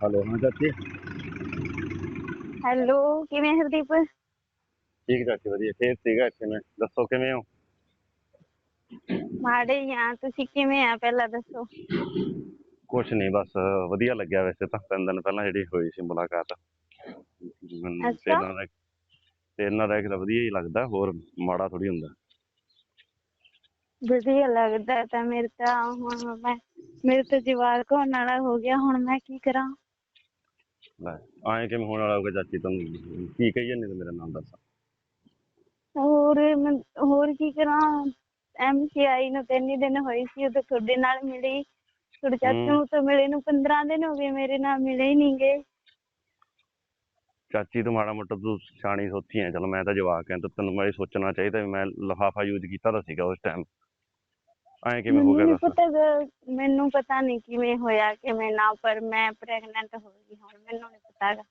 Hello ਹਾਂ ਚਾਚੀ? Hello ਕਿਵੇਂ ਹਰਦੀਪ? ਠੀਕ ਚਾਚੀ ਵਧੀਆ ਖੇਤ ਸੀਗਾ ਇੱਥੇ ਮੈਂ ਦੱਸੋ ਕਿਵੇਂ ਹੋ? ਮਾੜੇ ਹੀ ਆ ਤੁਸੀਂ ਕਿਵੇਂ ਆ ਪਹਿਲਾਂ ਦੱਸੋ? ਕੁਛ ਨਹੀਂ ਬਸ ਵਧੀਆ ਲੱਗਿਆ ਵੈਸੇ ਤਾਂ ਤਿੰਨ ਦਿਨ ਪਹਿਲਾਂ ਜਿਹੜੀ ਹੋਈ ਸੀ ਮੁਲਾਕਾਤ। ਮੈਨੂੰ ਅੱਛਾ। ਤੇਰੇ ਨਾਲ ਰਹਿ- ਤੇਰੇ ਨਾਲ ਰਹਿ ਕੇ ਤਾਂ ਵਧੀਆ ਹੀ ਲੱਗਦਾ ਹੋਰ ਮਾੜਾ ਥੋੜੀ ਹੁੰਦਾ। ਵਧੀਆ ਲੱਗਦਾ ਤਾਂ ਮੇਰੇ ਤਾਂ ਹੁਣ ਮੈਂ ਮੇਰੇ ਤਾਂ ਜਵਾਕ ਹੋਣ ਵਾਲਾ ਹੋ ਗਿਆ ਹੁਣ ਮੈਂ ਕੀ ਕਰਾਂ? ਲੈ ਆਏ ਕਿਵੇਂ ਹੋਣ ਵਾਲਾ ਹੋਊਗਾ ਚਾਚੀ ਤੁਹਾਨੂੰ ਕੀ ਕਹੀ ਜਾਂਦੇ ਮੇਰਾ ਨਾਮ ਦੱਸ? ਹੋਰ ਮੈਂ ਹੋਰ ਕੀ ਕਰਾਂ? ਐਮਸੀਆਈ ਨੂੰ ਤਿੰਨ ਹੀ ਦਿਨ ਹੋਏ ਸੀ ਉਦੋਂ ਤੁਹਾਡੇ ਨਾਲ ਮਿਲੀ। ਤੁਹਾਡੇ ਚਾਚੂ। ਨੂੰ ਤਾਂ ਮਿਲੇ ਨੂੰ 15 ਦਿਨ ਹੋ ਗਏ ਮੇਰੇ ਨਾਲ ਮਿਲੇ ਹੀ ਨਹੀਂ ਚਾਚੀ ਤੂੰ ਮਾੜਾ ਮੋਟਾ ਤੂੰ ਸਿਆਣੀ ਸੋਚੀ ਐ। ਚਲੋ ਮੈਂ ਤਾਂ ਜਵਾਕ ਐ ਤਾਂ ਤੈਨੂੰ ਮੈਂ ਇਹ ਸੋਚਣਾ ਚਾਹੀਦਾ ਵੀ ਮੈਂ ਲਿਫਾਫਾ ਯੂਜ਼ ਕੀਤਾ ਤਾਂ ਸੀਗਾ ਉਸ ਟਾਈਮ ਐਂ ਕਿਵੇਂ ਹੋ ਮੈਨੂੰ ਗਿਆ ਨੀ ਦੱਸ? ਪਤਾ ਗ- ਮੈਨੂੰ ਪਤਾ ਨਹੀਂ ਕਿਵੇਂ ਹੋਇਆ ਕਿਵੇਂ ਨਾ ਪਰ ਮੈਂ ਪ੍ਰੈਗਨੈਂਟ ਹੋ ਗਈ ਹੁਣ ਮੈਨੂੰ ਨਹੀਂ ਪਤਾ ਗਾ।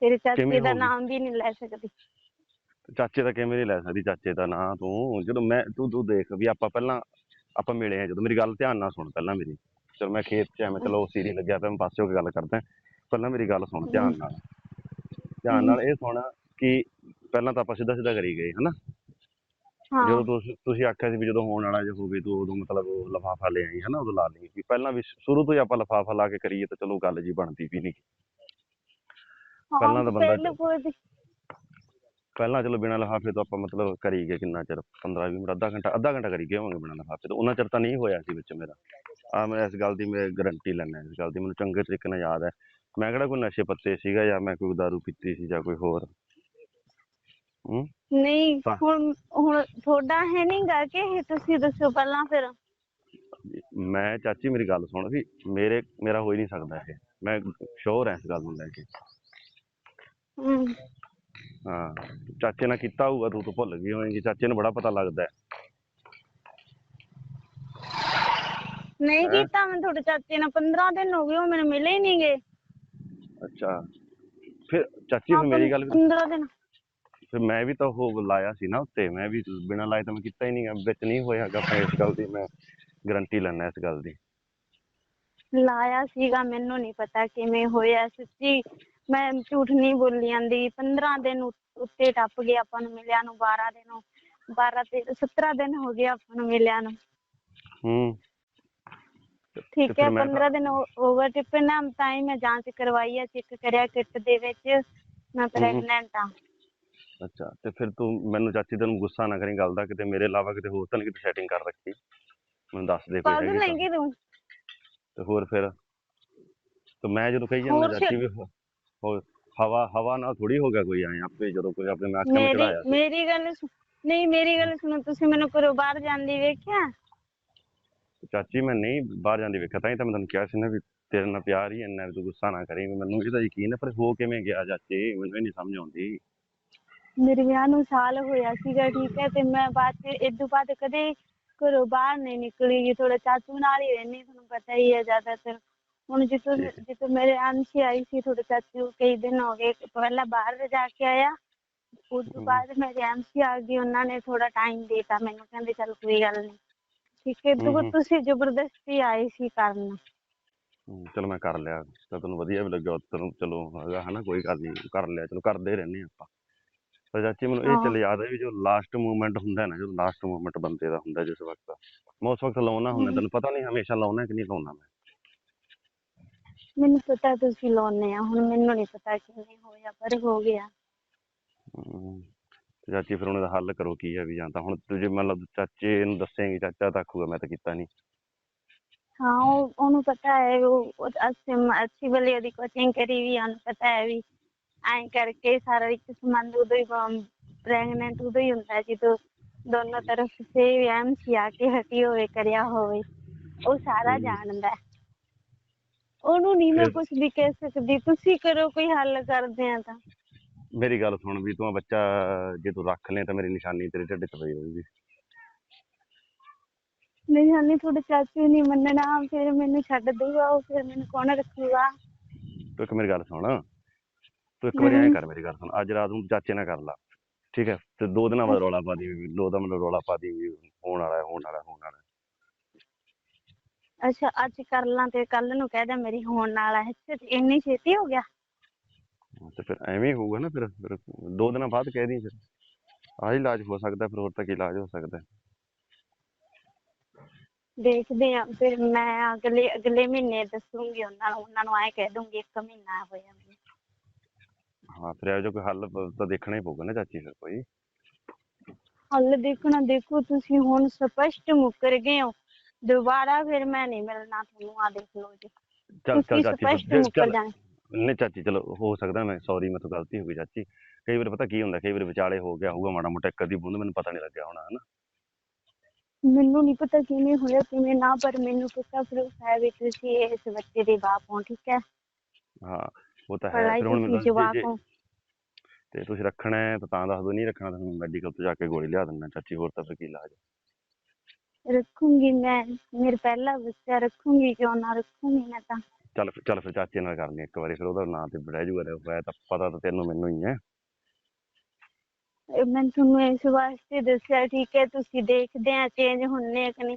ਤੇਰੇ ਚਾਚੇ ਦਾ ਗਈ? ਨਾਮ ਵੀ ਨਹੀਂ ਲੈ ਸਕਦੀ। ਚਾਚੇ ਦਾ ਕਿਵੇਂ ਨਹੀਂ ਲੈ ਸਕਦੀ? ਚਾਚੇ ਦਾ ਨਾਂ ਤੂੰ ਜਦੋਂ ਮੈਂ ਤੂੰ ਤੂੰ ਦੇਖ ਵੀ ਆਪਾਂ ਪਹਿਲਾਂ ਆਪਾਂ ਮਿਲੇ ਆ ਜਦੋਂ ਮੇਰੀ ਗੱਲ ਧਿਆਨ ਨਾਲ ਸੁਣ ਪਹਿਲਾਂ ਮੇਰੀ। ਚਲ ਮੈਂ ਖੇਤ 'ਚ ਐਵੇਂ ਚਲੋ ਸੀਰੀ ਲੱਗਿਆ ਪਿਆ ਮੈਂ ਪਾਸੇ ਹੋ ਕੇ ਗੱਲ ਕਰਦਾ ਪਹਿਲਾਂ ਮੇਰੀ ਗੱਲ ਸੁਣ ਧਿਆਨ ਨਾਲ। ਧਿਆਨ ਨਾਲ ਇਹ ਸੁਣ ਕਿ ਪਹਿਲਾਂ ਤਾਂ ਆਪਾਂ ਸਿੱਧਾ ਸਿੱਧਾ ਕਰੀ ਗਏ ਹਨਾ? ਹਾਂ। ਜਦੋਂ ਤੁਸੀਂ ਤੁਸੀਂ ਆਖਿਆ ਸੀ ਵੀ ਜਦੋਂ ਹੋਣ ਵਾਲਾ ਜੇ ਹੋਵੇ ਤੂੰ ਉਦੋਂ ਮਤਲਬ ਲਫਾਫਾ ਲੈ ਆਈ ਹਨਾ ਉਦੋਂ ਲਾ ਲਈ ਵੀ ਪਹਿਲਾਂ ਵੀ ਸ਼ੁਰੂ ਤੋਂ ਹੀ ਆਪਾਂ ਲਫਾਫਾ ਲਾ ਕੇ ਕਰੀਏ ਤਾਂ ਚਲੋ ਗੱਲ ਜੀ ਬਣਦੀ ਵੀ ਨਹੀਂ ਪਹਿਲਾਂ ਤਾਂ ਬੰਦਾ- ਪਹਿਲਾਂ ਕੋਈ ਪਹਿਲਾਂ ਚਲੋ ਬਿਨਾਂ ਲਿਫਾਫੇ ਤੋਂ ਆਪਾਂ ਮਤਲਬ ਕਰੀ ਗਏ ਕਿੰਨਾ ਚਿਰ 15 20 ਮਿੰਟ ਅੱਧਾ ਘੰਟਾ ਅੱਧਾ ਘੰਟਾ ਕਰੀ ਗਏ ਹੋਵਾਂਗੇ ਬਿਨਾਂ ਲਿਫਾਫੇ ਤੋਂ ਉਹਨਾਂ ਚਿਰ ਤਾਂ ਨਹੀਂ ਹੋਇਆ ਸੀ ਵਿੱਚ ਮੇਰਾ। ਆ ਮੈਂ ਇਸ ਗੱਲ ਦੀ ਮੈਂ ਗਾਰੰਟੀ ਲੈਣਾ ਇਸ ਗੱਲ ਦੀ ਮੈਨੂੰ ਚੰਗੇ ਤਰੀਕੇ ਨਾਲ ਯਾਦ ਹੈ। ਮੈਂ ਕਿਹੜਾ ਕੋਈ ਨਸ਼ੇ ਪੱਤੇ ਸੀਗਾ ਜਾਂ ਮੈਂ ਕੋਈ ਦਾਰੂ ਪੀਤੀ ਸੀ ਜਾਂ ਕੋਈ ਹੋਰ। ਹੂੰ। ਨਹੀਂ ਤਾਂ- ਹੁਣ ਹੁਣ ਤੁਹਾਡਾ ਹੈ ਨਹੀਂ ਗਾ ਕਿ ਇਹ ਤੁਸੀਂ ਦੱਸੋ ਪਹਿਲਾਂ ਫਿਰ। ਮੈਂ ਚਾਚੀ ਮੇਰੀ ਗੱਲ ਸੁਣ ਵੀ ਮੇਰੇ ਮੇਰਾ ਹੋ ਹੀ ਨਹੀਂ ਸਕਦਾ ਇਹ। ਮੈਂ ਸ਼ੋਰ ਹਾਂ ਇਸ ਗੱਲ ਨੂੰ ਲੈ ਕੇ। ਹਮ, ਹਾਂ ਚਾਚੇ ਨਾਲ ਕੀਤਾ ਹੋਊਗਾ ਤੂੰ ਤਾਂ ਭੁੱਲ ਗਈ ਹੋਵੇਂਗੀ ਚਾਚੇ ਨੂੰ ਬੜਾ ਪਤਾ ਲੱਗਦਾ। ਹੈ? ਨਹੀਂ? ਕੀਤਾ ਮੈਂ ਤੁਹਾਡੇ ਚਾਚੇ ਨਾਲ 15 ਦਿਨ ਹੋ ਗਏ ਉਹ ਮੈਨੂੰ ਮਿਲੇ ਹੀ ਨਹੀਂ ਗਏ ਅੱਛਾ। ਫਿਰ ਚਾਚੀ ਫਿਰ ਮੇਰੀ ਗੱਲ 15 ਦਿਨ। ਫਿਰ ਮੈਂ ਵੀ ਤਾਂ ਉਹ ਲਾਇਆ ਸੀ ਨਾ ਉੱਤੇ ਮੈਂ ਵੀ ਬਿਨਾਂ ਲਾਏ ਤਾਂ ਮੈਂ ਕੀਤਾ ਹੀ ਨਹੀਂ ਵਿੱਚ ਨਹੀਂ ਹੋਇਆਗਾ ਆਪਣੇ ਇਸ ਗੱਲ ਦੀ ਮੈਂ ਗਾਰੰਟੀ ਲੈਣਾ ਇਸ ਗੱਲ ਦੀ। ਲਾਇਆ ਸੀਗਾ ਮੈਨੂੰ ਨਹੀਂ ਪਤਾ ਕਿਵੇਂ ਹੋਇਆ ਸੱਚੀ ਮੈਂ ਝੂਠ ਨਹੀਂ ਬੋਲੀ ਜਾਂਦੀ। 15 ਦਿਨ ਉ- ਉੱਤੇ ਟੱਪ ਗਏ ਆਪਾਂ ਨੂੰ ਮਿਲਿਆ ਨੂੰ 12 ਦਿਨ ਹੋ- 12 ਤੇ 17 ਦਿਨ ਹੋ ਗਏ ਆਪਾਂ ਨੂੰ ਮਿਲਿਆ ਨੂੰ। ਹੂੰ। ਠੀਕ ਫਿਰ ਹੈ ਮੈਂ 15 ਦਿਨ ਓਵਰ ਟਿਪ ਨਾ ਤਾਂ ਹੀ ਮੈਂ ਜਾਂਚ ਕਰਵਾਈ ਆ ਚੈੱਕ ਕਰਿਆ ਕਿੱਟ ਦੇ ਵਿੱਚ ਮੈਂ ਪ੍ਰੈਗਨੈਂਟ ਆ ਅੱਛਾ ਤੇ ਫਿਰ ਤੂੰ ਮੈਨੂੰ ਚਾਚੀ ਤੈਨੂੰ ਗੁੱਸਾ ਨਾ ਕਰੀ ਗੱਲ ਦਾ ਕਿਤੇ ਮੇਰੇ ਇਲਾਵਾ ਕਿਤੇ ਹੋਰ ਤਾਂ ਨਹੀਂ ਕਿਤੇ ਸੈਟਿੰਗ ਕਰ ਰੱਖੀ? ਮੈਨੂੰ ਦੱਸ ਦੇ ਕੋਈ ਹੈਗੀ ਤਾਂ। ਲੈਂਗੀ ਤੂੰ। ਤੇ ਹੋਰ ਫਿਰ? ਤੇ ਮੈਂ ਜਦੋਂ ਕਹੀ ਜਾਂਦਾ ਹੋਰ ਚਾਚੀ ਵੀ ਹੋ- ਹੋਰ ਹਵਾ ਹਵਾ ਨਾਲ ਥੋੜੀ ਹੋ ਗਿਆ ਕੋਈ ਐ ਆਪੇ ਜਦੋਂ ਕੋਈ ਆਪਣੇ ਮੈਂ ਅੱਖਾਂ ਵਿੱਚ ਮੇਰੀ ਚੜਾਇਆ ਮੇਰੀ ਗੱਲ ਨਹੀਂ ਮੇਰੀ ਗੱਲ ਸੁਣੋ ਤੁਸੀਂ ਮੈਨੂੰ ਘਰੋਂ ਬਾਹਰ ਜਾਂਦੀ ਵੇਖਿਆ? ਚਾਚੀ ਮੈਂ ਨਹੀਂ ਬਾਹਰ ਜਾਂਦੀ ਵੇਖਿਆ ਤਾਂ ਹੀ ਤਾਂ ਮੈਂ ਤੈਨੂੰ ਕਿਹਾ ਸੀ ਨਾ ਵੀ ਤੇਰੇ ਨਾਲ ਪਿਆਰ ਹੀ ਇੰਨਾ ਵੀ ਤੂੰ ਗੁੱਸਾ ਨਾ ਕਰੀ ਵੀ ਮੈਨੂੰ ਇਹਦਾ ਯਕੀਨ ਹੈ ਪਰ ਹੋ ਕਿਵੇਂ ਗਿਆ ਚਾਚੀ? ਮੈਨੂੰ ਇਹ ਨਹੀਂ ਸਮਝ ਆਉਂਦੀ। ਮੇਰੇ ਵਿਆਹ ਨੂੰ ਸਾਲ ਹੋਇਆ ਸੀਗਾ ਠੀਕ ਹੈ ਤੇ ਮੈਂ ਬਾਅਦ ਚ ਇਦੋਂ ਬਾਅਦ ਕਦੇ ਘਰੋਂ ਬਾਹਰ ਨਹੀਂ ਨਿਕਲੀ ਜੀ ਥੋੜਾ ਚਾਚੂ ਨਾਲ ਹੀ ਰਹਿੰਦੀ ਤੁਹਾਨੂੰ ਪਤਾ ਹੀ ਹੈ ਜ਼ਿਆਦਾਤਰ ਹੁਣ ਜਿੱਥੋਂ। ਜਿੱਥੋਂ ਮੇਰੇ ਆਂਸੀ ਆਈ ਸੀ ਤੁਹਾਡੇ ਚਾਚੂ ਕਈ ਦਿਨ ਹੋ ਗਏ ਪਹਿਲਾਂ ਬਾਹਰ ਜਾ ਕੇ ਆਇਆ ਉਸ ਤੋਂ। ਬਾਅਦ ਮੇਰੇ ਆਂਸੀ ਆ ਗਈ ਉਹਨਾਂ ਨੇ ਥੋੜਾ ਟਾਈਮ ਦੇਤਾ ਮੈਨੂੰ ਕਹਿੰਦੇ ਚੱਲ ਕੋਈ ਗੱਲ ਨਹੀਂ ਠੀਕ ਹੈ ਤੂੰ। ਤੁਸੀਂ ਜ਼ਬਰਦਸਤੀ ਆਏ ਸੀ ਕਰਨ ਚਲੋ ਮੈਂ ਕਰ ਲਿਆ ਤਾਂ ਤੈਨੂੰ ਵਧੀਆ ਵੀ ਲੱਗਿਆ ਤੈਨੂੰ ਚਲੋ ਹੈਗਾ ਹਨਾ ਕੋਈ ਗੱਲ ਨਹੀਂ ਕਰ ਲਿਆ ਚਲੋ ਕਰਦੇ ਰਹਿੰਦੇ ਆਪਾਂ ਪਰ ਚਾਚੀ ਮੈਨੂੰ ਇਹ। ਚੱਲ ਯਾਦ ਹੈ ਵੀ ਜੋ ਲਾਸਟ ਮੂਮੈਂਟ ਹੁੰਦਾ ਨਾ ਜਦੋਂ ਲਾਸਟ ਮੂਮੈਂਟ ਬੰਦੇ ਦਾ ਹੁੰਦਾ ਜਿਸ ਵਕਤ ਮੈਂ ਉਸ ਵਕਤ ਲਾਉਣਾ ਹੁੰਦਾ। ਤੈਨੂੰ ਪਤਾ ਨਹੀਂ ਹਮੇਸ਼ਾ ਲਾਉਣਾ ਕਿ ਨਹੀਂ ਲਾਉਣਾ ਮੈਂ ਮੈਨੂੰ ਪਤਾ ਤੁਸੀਂ ਲਾਉਨੇ ਆ ਹੁਣ ਮੈਨੂੰ ਨਹੀਂ ਪਤਾ ਕਿਵੇਂ ਹੋਇਆ ਪਰ ਹੋ ਗਿਆ ਤੇ ਚਾਚੀ ਫਿਰ ਉਹਨਾਂ ਦਾ ਹੱਲ ਕਰੋ ਕੀ ਹੈ ਵੀ ਜਾਂ ਤਾਂ ਹੁਣ ਤੂੰ ਜੇ ਮਤਲਬ ਚਾਚੇ ਨੂੰ ਦੱਸੇਂਗੀ ਚਾਚਾ ਤਾਂ ਆਖੂਗਾ ਮੈਂ ਤਾਂ ਕੀਤਾ ਨਹੀਂ ਹਾਂ ਉਹ ਉਹਨੂੰ ਪਤਾ ਹੈ ਉਹ ਅੱਛੀ ਵਾਲੀ ਉਹਦੀ ਕੋਚਿੰਗ ਕਰੀ ਵੀ ਉਹਨੂੰ ਪਤਾ ਹੈ ਵੀ ਐਂ ਕਰਕੇ ਸਾਰਾ ਇੱਕ ਸੰਬੰਧ ਉਦੋਂ ਹੀ ਪ੍ਰੈਗਨੈਂਟ ਉਦੋਂ ਹੀ ਹੁੰਦਾ ਜਦੋਂ ਦੋਨੋਂ ਤਰਫ ਸੇ ਐਮ ਸੀ ਆ ਕੇ ਹਟੀ ਹੋਵੇ ਕਰਿਆ ਹੋਵੇ ਉਹ ਸਾਰਾ। ਜਾਣਦਾ ਉਹਨੂੰ ਨਹੀਂ ਮੈਂ ਕੁਝ ਵੀ ਕਹਿ ਸਕਦੀ ਤੁਸੀਂ ਕਰੋ ਕੋਈ ਹੱਲ ਕਰਦੇ ਆ ਤਾਂ। ਮੇਰੀ ਗੱਲ ਸੁਣ ਵੀ ਤੂੰ ਬੱਚਾ ਜੇ ਤੂੰ ਰੱਖ ਲੈ ਤਾਂ ਮੇਰੀ ਨਿਸ਼ਾਨੀ ਤੇਰੇ ਢਿੱਡ 'ਚ ਪਈ ਹੋਊਗੀ ਨਹੀਂ ਹਾਲੇ ਤੁਹਾਡੇ ਚਾਚੂ ਨਹੀਂ ਮੰਨਣਾ ਫਿਰ ਮੈਨੂੰ ਛੱਡ ਦੂਗਾ ਉਹ ਫਿਰ ਮੈਨੂੰ ਕੌਣ ਰੱਖੂਗਾ? ਤੂੰ ਇੱਕ ਮੇਰੀ ਗੱਲ ਸੁਣ। ਤੂੰ ਇੱਕ ਵਾਰੀ ਐਂ। ਕਰ ਮੇਰੀ ਗੱਲ ਸੁਣ ਅੱਜ ਰਾਤ ਨੂੰ ਚਾਚੇ ਨਾਲ ਕਰ ਲਾ ਠੀਕ ਹੈ ਤੇ ਦੋ ਦਿਨਾਂ ਬਾਅਦ ਰੌਲਾ ਪਾ ਦੀ ਵੀ ਦੋ ਦਿਨ ਮਤਲਬ ਰੌਲਾ ਪਾ ਦੀ ਵੀ ਹੋਣ ਵਾਲਾ ਹੈ, ਹੋਣ ਵਾਲਾ ਹੈ, ਹੋਣ ਵਾਲਾ ਹੈ। ਅੱਛਾ ਅੱਜ ਕਰ ਲਾਂ ਤੇ ਕੱਲ ਨੂੰ ਕਹਿ ਦਿਆਂ ਮੇਰੀ ਹੋਣ ਨਾਲ ਹੈ ਜੀ, ਇੰਨੀ ਛੇਤੀ ਹੋ ਗਿਆ ਤੇ ਫਿਰ ਐਵੇਂ ਹੀ ਹੋਊਗਾ ਨਾ ਫਿਰ ਫਿਰ ਦੋ ਦਿਨਾਂ ਬਾਅਦ ਕਹਿ ਦੀ ਫਿਰ ਆਹ ਇਲਾਜ ਹੋ ਸਕਦਾ ਫਿਰ ਹੋਰ ਤਾਂ ਕੀ ਇਲਾਜ ਹੋ ਸਕਦਾ ਦੇਖਦੇ ਆ ਫਿਰ ਮੈਂ ਅਗਲੇ ਅਗਲੇ ਮਹੀਨੇ ਦੱਸੂਗੀ ਉਹਨਾਂ ਨੂੰ ਉਹਨਾਂ ਨੂੰ ਐਂ ਕਹਿ ਦੂੰਗੀ ਇੱਕ ਮਹੀਨਾ ਹੋਇਆ ਮੈਨੂੰ। ਹਾਂ ਫਿਰ ਇਹੋ ਜਿਹਾ ਕੋਈ ਹੱਲ ਪ- ਤਾਂ ਦੇਖਣਾ ਹੀ ਪਊਗਾ ਨਾ ਚਾਚੀ ਫਿਰ ਕੋਈ। ਹੱਲ ਦੇਖਣਾ ਦੇਖੋ ਤੁਸੀਂ ਹੁਣ ਸਪਸ਼ਟ ਮੁੱਕਰ ਗਏ ਹੋ। ਦੁਬਾਰਾ ਫਿਰ ਮੈਂ ਨਹੀਂ ਮਿਲਣਾ ਤੁਹਾਨੂੰ ਆ ਦੇਖ ਲਓ ਜੀ। ਚੱਲ ਚੱਲ ਤੁਸੀਂ ਚਾਚੀ ਫਿਰ- ਸਪਸ਼ਟ ਫਿਰ ਮੁੱਕਰ ਚੱਲ ਜਾਣਾ। ਨਹੀਂ ਚਾਚੀ ਚਲੋ ਹੋ ਸਕਦਾ ਮੈਂ ਸੌਰੀ ਮੇਰੇ ਤੋਂ ਗਲਤੀ ਹੋ ਗਈ ਚਾਚੀ। ਕਈ ਵਾਰ ਪਤਾ ਕੀ ਹੁੰਦਾ ਕਈ ਵਾਰ ਵਿਚਾਲੇ ਹੋ ਗਿਆ ਹੋਊਗਾ ਮਾੜਾ ਮੋਟਾ ਇੱਕ ਅੱਧੀ ਬੂੰਦ ਮੈਨੂੰ ਪਤਾ ਨਹੀਂ ਲੱਗਿਆ ਹੋਣਾ ਹਨਾ। ਮੈਨੂੰ ਨਹੀਂ ਪਤਾ ਕਿਵੇਂ ਹੋਇਆ ਕਿਵੇਂ ਨਾ ਪਰ ਮੈਨੂੰ ਪਤਾ ਪ੍ਰੂਫ ਹੈ ਵੀ ਤੁਸੀਂ ਇਸ ਬੱਚੇ ਦੇ ਬਾਪ ਹੋ ਠੀਕ ਹੈ। ਹਾਂ ਉਹ ਤਾਂ ਹੈ ਫਿਰ ਹੁਣ ਮੈਨੂੰ ਜੇ- ਤੇ ਤੁਸੀਂ ਰੱਖਣਾ ਹੈ ਤਾਂ ਤਾਂ ਦੱਸ ਦੋ ਨਹੀਂ ਰੱਖਣਾ ਤਾਂ ਮੈਡੀਕਲ ਤੋਂ ਜਾ ਕੇ ਗੋਲੀ ਲਿਆ ਦਿੰਦਾ ਚਾਚੀ ਹੋਰ ਤਾਂ ਫਿਰ ਕੀ ਇਲਾਜ। ਰੱਖੂੰਗੀ ਮੈਂ ਮੇਰੇ ਪਹਿਲਾ ਬੱਚਾ ਰੱਖੂੰਗੀ ਕਿਉਂ ਨਾ ਰੱਖੂੰਗੀ ਮੈਂ ਤਾਂ। ਚੱਲ ਫਿਰ ਚੱਲ ਫਿਰ ਚਾਚੇ ਨਾਲ ਕਰਨੀ ਇੱਕ ਵਾਰੀ ਫਿਰ ਉਹਦਾ ਨਾਂ ਤੇ ਬੜਿਆ ਜੂਗਾ ਹੋਇਆ ਤਾਂ ਪਤਾ ਤਾਂ ਤੈਨੂੰ ਮੈਨੂੰ ਹੀ ਹੈ। ਮੈਂ ਤੁਹਾਨੂੰ ਇਸ ਵਾਸਤੇ ਦੱਸਿਆ ਠੀਕ ਹੈ ਤੁਸੀਂ ਦੇਖਦੇ ਆ ਚੇਂਜ ਹੁੰਨੇ ਕਿ ਨਹੀਂ।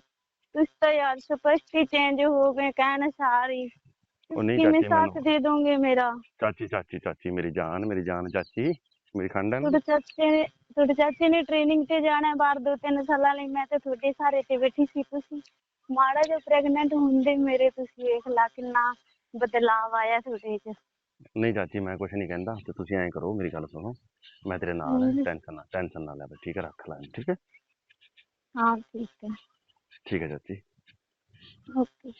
ਤੁਸੀਂ ਤਾਂ ਯਾਰ ਸਪਸ਼ਟ ਹੀ ਚੇਂਜ ਹੋ ਗਏ ਕਹਿਣ ਸਾਰੀ ਉਹ ਨਹੀਂ ਕਿਵੇਂ ਚਾਚੀ ਸਾਥ ਮੈਨੂੰ ਦੇ ਦੋਗੇ ਮੇਰਾ? ਚਾਚੀ ਚਾਚੀ ਚਾਚੀ ਮੇਰੀ ਜਾਨ ਮੇਰੀ ਜਾਨ ਚਾਚੀ ਮੇਰੀ ਖੰਡ ਹੈ ਨਾ ਤੁਹਾਡੇ ਚਾਚੇ ਨੇ ਤੁਹਾਡੇ ਚਾਚੇ ਨੇ ਟ੍ਰੇਨਿੰਗ ਤੇ ਜਾਣਾ ਹੈ ਬਾਹਰ ਦੋ ਤਿੰਨ ਸਾਲਾਂ ਲਈ। ਮੈਂ ਤਾਂ ਤੁਹਾਡੇ ਸਾਰੇ ਤੇ ਬੈਠੀ ਸੀ ਤੁਸੀਂ। ਮਾੜਾ ਜਿਹਾ ਪ੍ਰੈਗਨੈਂਟ ਹੁੰਦੇ ਮੇਰੇ ਤੁਸੀਂ ਵੇਖ ਲਾ ਕਿੰਨਾ ਬਦਲਾਵ ਆਇਆ ਤੁਹਾਡੇ 'ਚ ਨਹੀਂ ਚਾਚੀ ਮੈਂ ਕੁਝ ਨਹੀਂ ਕਹਿੰਦਾ। ਤੇ ਤੁਸੀਂ ਐਂ ਕਰੋ ਮੇਰੀ ਗੱਲ ਸੁਣੋ। ਮੈਂ ਤੇਰੇ ਨਾਲ ਹਾਂ ਹਮ। ਟੈਨਸ਼ਨ ਨਾ ਟੈਨਸ਼ਨ ਨਾ ਲੈ ਬਈ, ਠੀਕ ਹੈ? ਰੱਖ ਲੈ ਠੀਕ ਹੈ? ਹਾਂ ਠੀਕ ਹੈ। ਠੀਕ ਹੈ ਚਾਚੀ। ਓਕੇ।